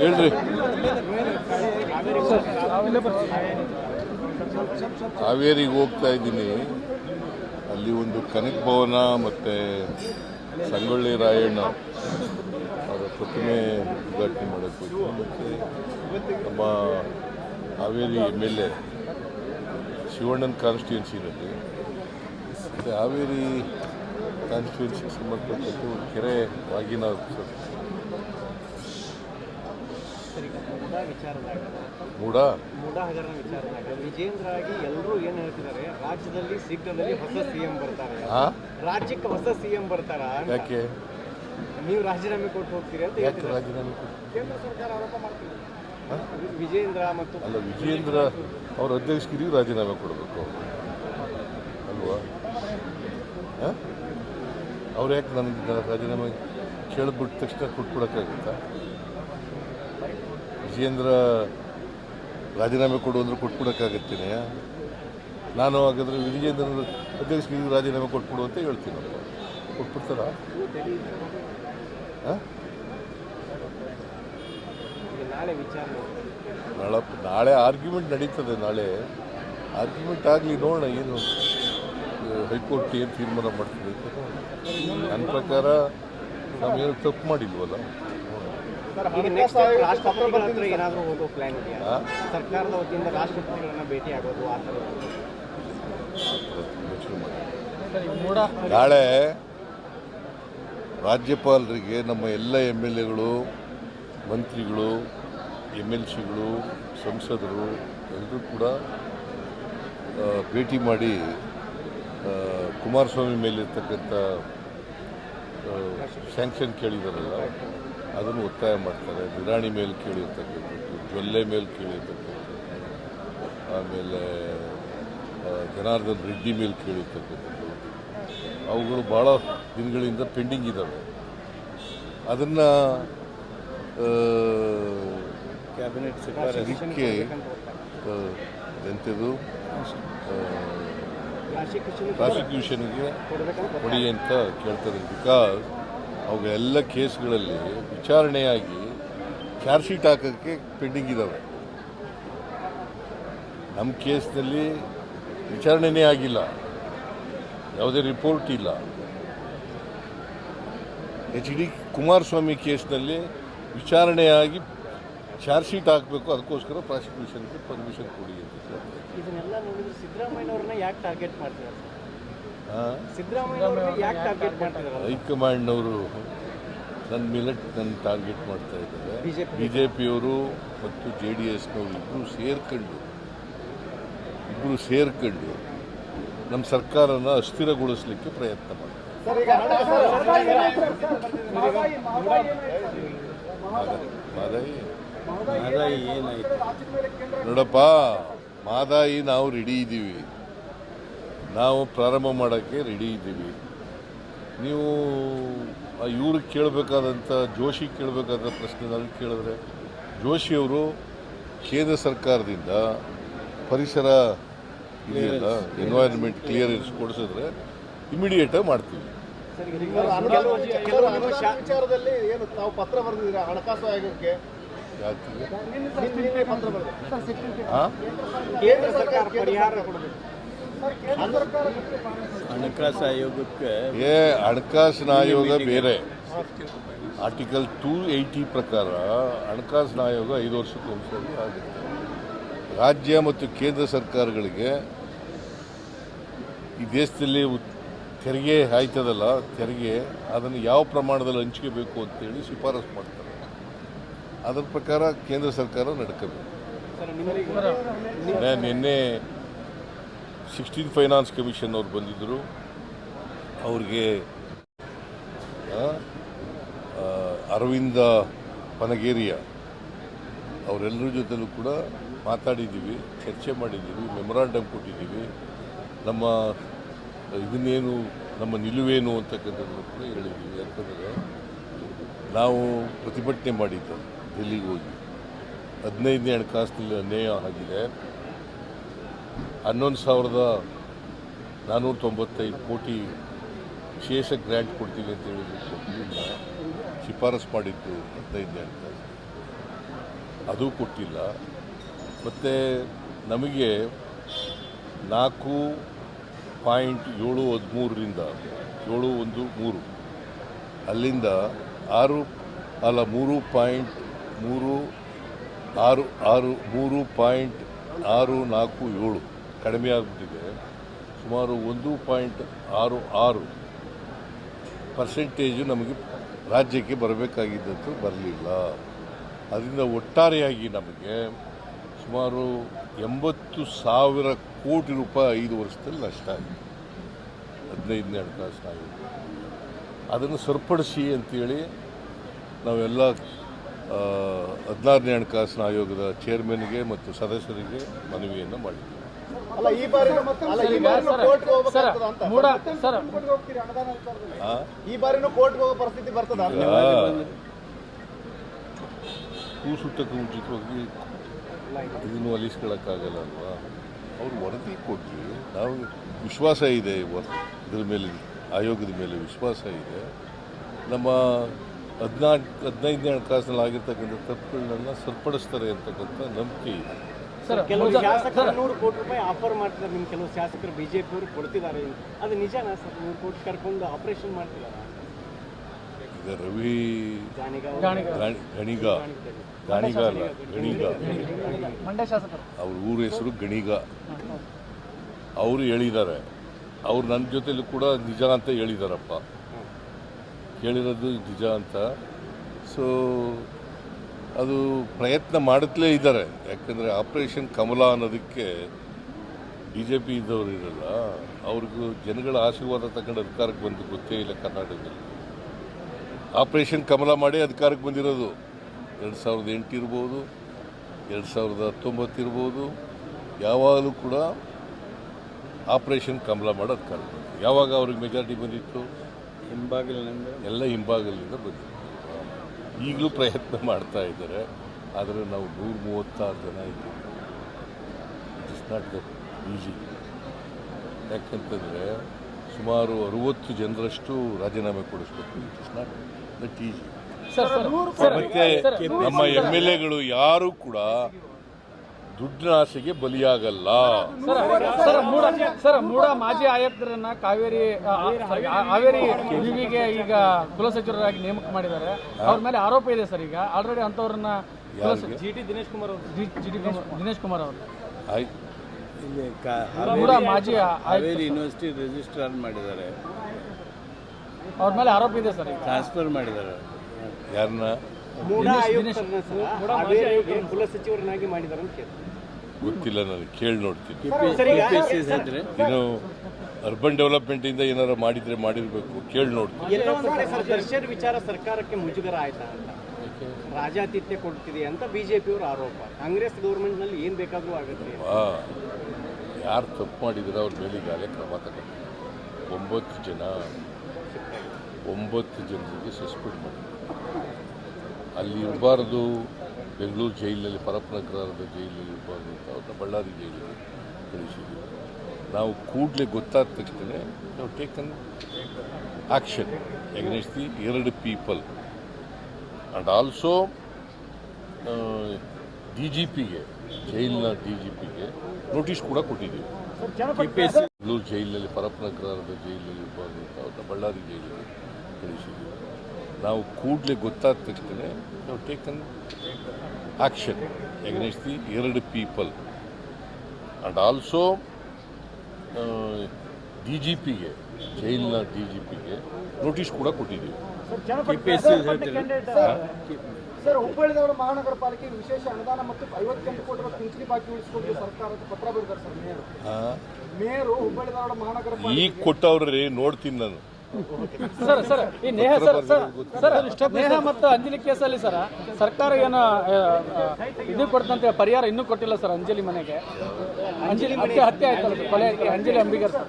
ಹೇಳ್ರಿ. ಕಾವೇರಿಗೆ ಹೋಗ್ತಾ ಇದ್ದೀನಿ. ಅಲ್ಲಿ ಒಂದು ಕನಕ ಭವನ ಮತ್ತು ಸಂಗೊಳ್ಳಿ ರಾಯಣ್ಣ ಅವರ ಪ್ರತಿಮೆ ಉದ್ಘಾಟನೆ ಹೋಗ್ತೀನಿ ಮತ್ತು ನಮ್ಮ ಹಾವೇರಿ ಎಂ ಎಲ್ ಎ, ಶಿವಣ್ಣನ ಕಾನ್ಸ್ಟಿಟ್ಯೂನ್ಸಿನಲ್ಲಿ ಮತ್ತು ಹಾವೇರಿ ಕಾನ್ಸ್ಟಿಟ್ಯೂನ್ಸಿಗೆ ಸಂಬಂಧಪಟ್ಟಂತೆ ಒಂದು ಕೆರೆ ವಾಗಿನ ಸರ್ ಸರ್ ಈಗ ಮೂಡ ವಿಚಾರದಾಗ. ಮೂಡ? ಮೂಡ ಹಗರಣ ವಿಚಾರದಾಗ. ವಿಜೇಂದ್ರ ಆಗಿ ಎಲ್ಲರೂ ಏನು ಹೇಳ್ತಿದ್ದಾರೆ? ರಾಜ್ಯದಲ್ಲಿ ಶೀಘ್ರದಲ್ಲಿ ಹೊಸ ಸಿಎಂ ಬರ್ತಾರೆ. ಹಾ ರಾಜ್ಯಕ್ಕೆ ಹೊಸ ಸಿಎಂ ಬರ್ತಾರ. ಯಾಕೆ? ನೀವು ರಾಜೀನಾಮೆ ಕೊಟ್ಟು ಹೋಗ್ತೀರಿ ಅಂತ ಯಾಕೆ ಹೇಳ್ತಿದ್ದಾರೆ. ರಾಜೀನಾಮೆ ಕೊಟ್ಟು ಕೇಂದ್ರ ಸರ್ಕಾರ ಆರೋಪ ಮಾಡ್ತಿದೆ. ವಿಜೇಂದ್ರ ಮತ್ತು ಅಲ್ಲ ವಿಜೇಂದ್ರ ಅವ್ರ ಅಧ್ಯಕ್ಷಗಿರಿಗೂ ರಾಜೀನಾಮೆ ಕೊಡಬೇಕು. ಅಲ್ವಾ? ಅವ್ರು ಯಾಕೆ ನನಗೆ ರಾಜೀನಾಮೆ ಕೇಳಿಬಿಟ್ಟ ತಕ್ಷಣ ಕೊಟ್ಬಿಡೋಕ್ಕಾಗುತ್ತಾ? ವಿಜೇಂದ್ರ ರಾಜೀನಾಮೆ ಕೊಡು ಅಂದರೆ ಕೊಟ್ಬಿಡೋಕ್ಕಾಗತ್ತೀನಿ. ನಾನು ಹಾಗಾದ್ರೆ ವಿಜೇಂದ್ರ ಅಧ್ಯಕ್ಷ ರಾಜೀನಾಮೆ ಕೊಟ್ಬಿಡು ಅಂತ ಹೇಳ್ತೀನಿ. ಕೊಟ್ಬಿಡ್ತಾರ? ನಾಳೆ ನಾಳೆ ಆರ್ಗ್ಯುಮೆಂಟ್ ನಡೀತದೆ, ನಾಳೆ. ಆರ್ಗ್ಯುಮೆಂಟ್ ಆಗಲಿ ನೋಡೋಣ ಏನು ಹೈಕೋರ್ಟ್ ಏನು ತೀರ್ಮಾನ ಮಾಡ್ತದೆ. ನನ್ನ ಪ್ರಕಾರ ನಾವೇನು ತಪ್ಪು ಮಾಡಿಲ್ವಲ್ಲ? ಸರ್ಕಾರದ ವತಿಯಿಂದ ರಾಷ್ಟ್ರಪತಿಗಳನ್ನ ಭೇಟಿ ಆಗೋದು ಆ ಥರ ಯೋಚನೆ ಮಾಡಿ ನಾಳೆ ರಾಜ್ಯಪಾಲರಿಗೆ ನಮ್ಮ ಎಲ್ಲ ಎಂ ಎಲ್ ಎಗಳು ಮಂತ್ರಿಗಳು ಎಂ ಎಲ್ ಸಿಗಳು ಸಂಸದರು ಎಲ್ಲರೂ ಕೂಡ ಭೇಟಿ ಮಾಡಿ ಕುಮಾರಸ್ವಾಮಿ ಮೇಲಿರ್ತಕ್ಕಂಥ ಸ್ಯಾಂಕ್ಷನ್ ಕೇಳಿದಾರಲ್ಲ. ಅದನ್ನು ಒತ್ತಾಯ ಮಾಡ್ತಾರೆ. ಬಿರಾಣಿ ಮೇಲೆ ಕೇಳಿರ್ತಕ್ಕಂಥದ್ದು ಜೊಲ್ಲೆ ಮೇಲೆ ಕೇಳಿರ್ತಕ್ಕಂಥದ್ದು ಆಮೇಲೆ ಜನಾರ್ದನ್ ರೆಡ್ಡಿ ಮೇಲೆ ಕೇಳಿರ್ತಕ್ಕಂಥದ್ದು. ಅವುಗಳು ಭಾಳ ದಿನಗಳಿಂದ ಪೆಂಡಿಂಗ್ ಇದ್ದಾವೆ ಅದನ್ನು ಕ್ಯಾಬಿನೆಟ್ ಇದಕ್ಕೆ ಎಂಥದ್ದು ಪ್ರಾಸಿಕ್ಯೂಷನ್ ಪ್ರಾಸಿಕ್ಯೂಷನ್ಗೆ ಕೊಡಿ ಅಂತ ಕೇಳ್ತಾರೆ. ಬಿಕಾಸ್ ಅವೆಲ್ಲ ಕೇಸ್ಗಳಲ್ಲಿ ವಿಚಾರಣೆಯಾಗಿ ಚಾರ್ಜ್ ಶೀಟ್ ಹಾಕೋಕ್ಕೆ ಪೆಂಡಿಂಗ್ ಇದ್ದಾವೆ ನಮ್ಮ ಕೇಸ್ನಲ್ಲಿ ವಿಚಾರಣೆನೇ ಆಗಿಲ್ಲ. ಯಾವುದೇ ರಿಪೋರ್ಟ್ ಇಲ್ಲ. ಎಚ್ ಡಿ ಕುಮಾರಸ್ವಾಮಿ ಕೇಸ್ನಲ್ಲಿ ವಿಚಾರಣೆಯಾಗಿ ಚಾರ್ಜ್ ಶೀಟ್ ಹಾಕಬೇಕು, ಅದಕ್ಕೋಸ್ಕರ ಪ್ರಾಸಿಕ್ಯೂಷನ್ಗೆ ಪರ್ಮಿಷನ್ ಕೊಡಿ ಅಂತ ಹೈಕಮಾಂಡ್ನವರು ನನ್ನ ಮೇಲೆ ನನ್ನ ಟಾರ್ಗೆಟ್ ಮಾಡ್ತಾ ಇದ್ದಾರೆ. ಬಿ ಜೆ ಪಿಯವರು ಮತ್ತು ಜೆ ಡಿ ಎಸ್ನವರು ಇಬ್ಬರು ಸೇರ್ಕೊಂಡು ಇಬ್ಬರು ಸೇರ್ಕೊಂಡು ನಮ್ಮ ಸರ್ಕಾರನ ಅಸ್ಥಿರಗೊಳಿಸಲಿಕ್ಕೆ ಪ್ರಯತ್ನ ಮಾಡ್ತಾರೆ. ಮಾದಾಯಿ ನೋಡಪ್ಪ ಮಾದಾಯಿ ನಾವು ರೆಡಿ ಇದ್ದೀವಿ. ನಾವು ಪ್ರಾರಂಭ ಮಾಡೋಕ್ಕೆ ರೆಡಿ ಇದ್ದೀವಿ. ನೀವು ಇವ್ರಿಗೆ ಕೇಳಬೇಕಾದಂಥ ಜೋಶಿ ಕೇಳಬೇಕಾದ ಪ್ರಶ್ನೆ ನನಗೆ ಕೇಳಿದ್ರೆ ಜೋಶಿಯವರು ಕೇಂದ್ರ ಸರ್ಕಾರದಿಂದ ಪರಿಸರ ಇದೆಯಲ್ಲ ಎನ್ವೈರನ್ಮೆಂಟ್ ಕ್ಲಿಯರೆನ್ಸ್ ಕೊಡಿಸಿದ್ರೆ ಇಮಿಡಿಯೇಟಾಗಿ ಮಾಡ್ತೀವಿ. ಕೆಲವು ಕೆಲವು ನಿಮ್ಮ ಶಾ- ವಿಚಾರದಲ್ಲಿ ಏನು ತಾವು ಪತ್ರ ಬರೆದಿದ್ದೀರಾ? ಹಣಕಾಸು ಆಯೋಗಕ್ಕೆ? ಕೇಂದ್ರ ಸರ್ಕಾರ ಪರಿಹಾರ ಕೊಡಬೇಕು. ಹಣಕಾಸು ಆಯೋಗಕ್ಕೆ ಏ ಹಣಕಾಸಿನ ಆಯೋಗ ಬೇರೆ. ಆರ್ಟಿಕಲ್ ಟೂ ಏಯ್ಟಿ ಪ್ರಕಾರ ಹಣಕಾಸಿನ ಆಯೋಗ ಐದು ವರ್ಷಕ್ಕೆ ಒಂದ್ಸರಿ ಆಗುತ್ತೆ. ರಾಜ್ಯ ಮತ್ತು ಕೇಂದ್ರ ಸರ್ಕಾರಗಳಿಗೆ ಈ ದೇಶದಲ್ಲಿ ತೆರಿಗೆ ಆಯ್ತದಲ್ಲ ತೆರಿಗೆ ಅದನ್ನು ಯಾವ ಪ್ರಮಾಣದಲ್ಲಿ ಹಂಚ್ಕೋಬೇಕು ಅಂತೇಳಿ ಶಿಫಾರಸು ಮಾಡ್ತಾರೆ. ಅದರ ಪ್ರಕಾರ ಕೇಂದ್ರ ಸರ್ಕಾರ ನಡ್ಕೋಬೇಕು. ನಿನ್ನೆ ಸಿಕ್ಸ್ಟೀನ್ ಫೈನಾನ್ಸ್ ಕಮಿಷನ್ ಅವ್ರು ಬಂದಿದ್ದರು ಅವ್ರಿಗೆ ಅರವಿಂದ ಪನಗೇರಿಯ ಅವರೆಲ್ಲರ ಜೊತೆಲೂ ಕೂಡ ಮಾತಾಡಿದ್ದೀವಿ, ಚರ್ಚೆ ಮಾಡಿದ್ದೀವಿ ಮೆಮೊರಾಂಡಮ್ ಕೊಟ್ಟಿದ್ದೀವಿ. ನಮ್ಮ, ಇದನ್ನೇನು, ನಮ್ಮ ನಿಲುವೇನು ಅಂತಕ್ಕಂಥದ್ದನ್ನು ಕೂಡ ಹೇಳಿದ್ದೀವಿ. ಯಾಕಂದರೆ ನಾವು ಪ್ರತಿಭಟನೆ ಮಾಡಿದ್ದು ಡೆಲ್ಲಿಗೆ ಹೋಗಿ. ಹದಿನೈದನೇ ಹಣಕಾಸಿನಲ್ಲಿ ಅನ್ಯಾಯ ಆಗಿದೆ. ಹನ್ನೊಂದು ಸಾವಿರದ ನಾನ್ನೂರ ತೊಂಬತ್ತೈದು ಕೋಟಿ ವಿಶೇಷ ಗ್ರ್ಯಾಂಟ್ ಕೊಡ್ತೀವಿ ಅಂತ ಹೇಳಿದ್ರು. ಶಿಫಾರಸು ಮಾಡಿದ್ದು ಹದಿನೈದನೇ ಅಂತ. ಅದು ಕೊಟ್ಟಿಲ್ಲ. ಮತ್ತು ನಮಗೆ ನಾಲ್ಕು ಪಾಯಿಂಟ್ ಏಳು ಹದಿಮೂರರಿಂದ, ಏಳು ಒಂದು ಮೂರು, ಅಲ್ಲಿಂದ ಆರು, ಅಲ್ಲ ಮೂರು ಪಾಯಿಂಟ್ ಮೂರು, ಆರು ಆರು, ಮೂರು ಪಾಯಿಂಟ್ ಆರು ನಾಲ್ಕು ಏಳು ಕಡಿಮೆ ಆಗಿಬಿಟ್ಟಿದೆ. ಸುಮಾರು ಒಂದು ಪಾಯಿಂಟ್ ಆರು ಆರು ಪರ್ಸೆಂಟೇಜು ನಮಗೆ ರಾಜ್ಯಕ್ಕೆ ಬರಬೇಕಾಗಿದ್ದಂತೂ ಬರಲಿಲ್ಲ. ಅದರಿಂದ ಒಟ್ಟಾರೆಯಾಗಿ ನಮಗೆ ಸುಮಾರು ಎಂಬತ್ತು ಸಾವಿರ ಕೋಟಿ ರೂಪಾಯಿ ಐದು ವರ್ಷದಲ್ಲಿ ನಷ್ಟ ಆಗಿದೆ. ಹದಿನೈದನೇ ಹಣಕಾಸು ಆಗಿದೆ ಅದನ್ನು ಸರಿಪಡಿಸಿ ಅಂತೇಳಿ ನಾವೆಲ್ಲ ಹದಿನಾರನೇ ಹಣಕಾಸಿನ ಆಯೋಗದ ಚೇರ್ಮನ್ಗೆ ಮತ್ತು ಸದಸ್ಯರಿಗೆ ಮನವಿಯನ್ನು ಮಾಡಿದ್ದೀವಿ ಈ ಬಾರಿ ಅಲ್ಲ ಈ ಬಾರಿನೂ ಕೋರ್ಟ್ಗೆ ಹೋಗೋ ಪರಿಸ್ಥಿತಿ ಬರ್ತದ? ಕೂಸುಟ್ಟಕ್ಕೆ ಮುಂಚಿತವಾಗಿ ಇದನ್ನು ಅಲಿಸ್ಕೊಳ್ಳೋಕ್ಕಾಗಲ್ಲ ಅಲ್ವಾ? ಅವ್ರು ವರದಿ ಕೊಟ್ಟರು ನಾವು ವಿಶ್ವಾಸ ಇದೆ ಇದ್ರ ಮೇಲೆ ಆಯೋಗದ ಮೇಲೆ ವಿಶ್ವಾಸ ಇದೆ. ನಮ್ಮ ಹದಿನಾಲ್ಕು ಹದಿನೈದನೇ ಹಣಕಾಸಿನಲ್ಲಿ ಆಗಿರ್ತಕ್ಕಂಥ ತಪ್ಪುಗಳನ್ನ ಸರಿಪಡಿಸ್ತಾರೆ ಅಂತಕ್ಕಂಥ ನಂಬಿಕೆ ಇದೆ. ಕೆಲವು ಶಾಸಕರು ನೂರು ಕೋಟಿ ರೂಪಾಯಿ ಆಫರ್ ಮಾಡ್ತಿದ್ದಾರೆ. ನಿಮ್ ಕೆಲವು ಶಾಸಕರು ಬಿಜೆಪಿ ಅವರು ಕೊಡ್ತಿದ್ದಾರೆ. ಅದು ನಿಜನಾ ಸರ್? ನೂರು ಕೋಟಿ ಕರ್ಕೊಂಡು ಆಪರೇಷನ್ ಮಾಡ್ತಿದ್ದಾರೆ? ರವಿ ಗಣಿಗ. ಗಾಣಿಗ ಗಾಣಿ- ಗಣಿಗ ಗಾಣಿಗ. ಅಲ್ಲ ಗಣಿಗ ಶಾಸಕರು. ಅವ್ರ ಊರ ಹೆಸರು ಗಣಿಗ. ಅವರು ಹೇಳಿದ್ದಾರೆ. ಅವ್ರು ನನ್ನ ಜೊತೆಲೂ ಕೂಡ ನಿಜ ಅಂತ ಹೇಳಿದಾರಪ್ಪ. ಕೇಳಿರೋದು ನಿಜ ಅಂತ. ಸೊ ಅದು ಪ್ರಯತ್ನ ಮಾಡುತ್ತಲೇ ಇದ್ದಾರೆ. ಯಾಕಂದರೆ ಆಪರೇಷನ್ ಕಮಲ ಅನ್ನೋದಕ್ಕೆ ಬಿ ಜೆ ಪಿ ಇದ್ದವರು ಇರಲ್ಲ ಅವ್ರಿಗೂ ಜನಗಳ ಆಶೀರ್ವಾದ ತಗೊಂಡು ಅಧಿಕಾರಕ್ಕೆ ಬಂದು ಗೊತ್ತೇ ಇಲ್ಲ ಕರ್ನಾಟಕದಲ್ಲಿ. ಆಪರೇಷನ್ ಕಮಲ ಮಾಡಿ ಅಧಿಕಾರಕ್ಕೆ ಬಂದಿರೋದು. ಎರಡು ಸಾವಿರದ ಎಂಟು ಇರ್ಬೋದು ಎರಡು ಸಾವಿರದ ಹತ್ತೊಂಬತ್ತು ಇರ್ಬೋದು ಯಾವಾಗಲೂ ಕೂಡ ಆಪರೇಷನ್ ಕಮಲ ಮಾಡಿ ಅಧಿಕಾರಕ್ಕೆ ಬಂದಿದೆ. ಯಾವಾಗ ಅವ್ರಿಗೆ ಮೆಜಾರಿಟಿ ಬಂದಿತ್ತು? ಹಿಂಬಾಗಿಲಿನಿಂದ. ಎಲ್ಲ ಹಿಂಬಾಗಿಲಿಂದ ಬಂದಿತ್ತು ಈಗಲೂ ಪ್ರಯತ್ನ ಮಾಡ್ತಾ ಇದ್ದಾರೆ. ಆದರೆ ನಾವು ನೂರ ಮೂವತ್ತಾರು ಜನ ಇದ್ದೀವಿ. It is not the easy ಯಾಕಂತಂದರೆ ಸುಮಾರು ಅರುವತ್ತು ಜನರಷ್ಟು ರಾಜೀನಾಮೆ ಕೊಡಿಸ್ಬೇಕು. It is not that easy ಮತ್ತೆ ನಮ್ಮ ಎಂ ಎಲ್ ಎಗಳು ಯಾರು ಕೂಡ ದುಡ್ಡಿನ ಆಸೆಗೆ ಬಲಿಯಾಗಲ್ಲ. Sir sir MUDA sir MUDA ಮಾಜಿ ಆಯುಕ್ತರನ್ನ ಕಾವೇರಿ ಹಾವೇರಿ ವಿವಿಗೆ ಈಗ ಕುಲಸಚಿವರಾಗಿ ನೇಮಕ ಮಾಡಿದ್ದಾರೆ. ಅವ್ರ ಮೇಲೆ ಆರೋಪ ಇದೆ ಸರ್ ಈಗ. ಆಲ್ರೆಡಿ ಅಂತವ್ರನ್ನ? ಜಿ ಟಿ ದಿನೇಶ್ ಕುಮಾರ್ ಅವರು. G T Dinesh Kumar. ಅವರು. ಆಯ್ತು ಇಲ್ಲಿ ಮಾಜಿ ಹಾವೇರಿ ಯೂನಿವರ್ಸಿಟಿ ರಿಜಿಸ್ಟ್ರಾರ್ ಮಾಡಿದ್ದಾರೆ. ಅವ್ರ ಮೇಲೆ ಆರೋಪ ಇದೆ ಸರ್ ಈಗ. ಟ್ರಾನ್ಸ್ಫರ್ ಮಾಡಿದ್ದಾರೆ. ಯಾರನ್ನ ಮೂಢ ಸಚಿವರನ್ನಾಗಿ ಆಯುಕ್ತರನ್ನ ಸರ್. ಹಾವೇರಿಗೆ ಕುಲಸಚಿವರನ್ನಾಗಿ ಮಾಡಿದ್ದಾರೆ ಅಂತ ಕೇಳ್ತಾರೆ ಗೊತ್ತಿಲ್ಲ ನನಗೆ ಕೇಳಿ ನೋಡ್ತೀನಿ. ಇನ್ನು ಅರ್ಬನ್ ಡೆವಲಪ್ಮೆಂಟಿಂದ ಏನಾರು ಮಾಡಿದರೆ ಮಾಡಿರಬೇಕು ಕೇಳಿ ನೋಡ್ತೀನಿ. ದರ್ಶನ್ ವಿಚಾರ ಸರ್ಕಾರಕ್ಕೆ ಮುಜುಗರ ಆಯ್ತಾ ಅಂತ. ರಾಜಾತಿಥ್ಯ ಕೊಡ್ತಿದೆ ಅಂತ ಬಿಜೆಪಿಯವರ ಆರೋಪ. ಕಾಂಗ್ರೆಸ್ ಗೌರ್ಮೆಂಟ್ನಲ್ಲಿ ಏನ್ ಬೇಕಾದ್ರೂ ಆಗುತ್ತೆ. ಯಾರು ತಪ್ಪು ಮಾಡಿದ್ರೆ ಅವ್ರ ಮೇಲೆ ಈಗಾಗಲೇ ಕ್ರಮ ತಗೊಂಡು ಒಂಬತ್ತು ಜನ ಒಂಬತ್ತು ಜನರಿಗೆ ಸಸ್ಪೆಂಡ್ ಮಾಡಿ ಅಲ್ಲಿ ಇರಬಾರ್ದು ಬೆಂಗಳೂರು ಜೈಲಿನಲ್ಲಿ ಪರಪ್ಪನಗರದ ಜೈಲಿನಲ್ಲಿ ಅವ್ರನ್ನ ಬಳ್ಳಾರಿ ಜೈಲಿಗೆ ಕಳಿಸಿದ್ವಿ ನಾವು ಕೂಡಲೇ ಗೊತ್ತಾದ ತಕ್ಷಣ ನಾವು ಟೇಕನ್ ಆಕ್ಷನ್ ಎಗ್ನೆಸ್ಟ್ ದಿ ಎರಡು people and also D G ಪಿಗೆ ಜೈಲಿನ ಡಿ ಜಿ ಪಿಗೆ ನೋಟಿಸ್ ಕೂಡ ಕೊಟ್ಟಿದ್ದೀವಿ. ಬೆಂಗಳೂರು ಜೈಲಿನಲ್ಲಿ ಪರಪ್ಪನಗರದ ಜೈಲಿನಲ್ಲಿ ಅವ್ರನ್ನ ಬಳ್ಳಾರಿ ಜೈಲಿಗೆ ಕಳಿಸಿದ್ವಿ ನಾವು ಕೂಡಲೇ ಗೊತ್ತಾದ ತಕ್ಷಣ ನಾವು ಟೇಕನ್ ಆಕ್ಷನ್ ಎಗ್ನೆಸ್ಟ್ ದಿ ಎರಡು people and also D G ಪಿಗೆ ಜೈಲಿನ ಡಿ ಜಿ ಪಿಗೆ ನೋಟಿಸ್ ಕೂಡ ಕೊಟ್ಟಿದ್ದೀವಿ. ಸರ್ ಹುಬ್ಬಳ್ಳಿದವರ ಮಹಾನಗರ ಪಾಲಿಕೆಗೆ ವಿಶೇಷ ಅನುದಾನ ಮತ್ತು ಐವತ್ತೆಂಟು ಕೋಟಿ ರೂಪಾಯಿ ಪಿಂಚಣಿ ಬಾಕಿ ಉಳಿಸಿಕೊಂಡು ಸರ್ಕಾರದ ಪತ್ರ ಬರೆದಾರೆ ಸರ್ ಮೇಯರ್. ಮೇಯರು ಹುಬ್ಬಳ್ಳಿದವರ ಮಹಾನಗರ ಈಗ ಕೊಟ್ಟವ್ರಿ ನೋಡ್ತೀನಿ ನಾನು. ಸರ್ ಸರ್ ಈ Neha sir sir sir Neha ಮತ್ತು ಅಂಜಲಿ ಕೇಸಲ್ಲಿ ಸರ್ ಸರ್ಕಾರ ಏನೋ ಇದು ಕೊಡ್ತಂತೆ ಪರಿಹಾರ ಇನ್ನೂ ಕೊಟ್ಟಿಲ್ಲ ಸರ್ ಅಂಜಲಿ ಮನೆಗೆ ಅಂಜಲಿ ಮತ್ತೆ ಹತ್ಯೆ ಆಯ್ತಲ್ಲ ಸರ್ ಕೊಲೆ ಆಯ್ತು ಅಂಜಲಿ ಅಂಬಿಗರ್ ಸರ್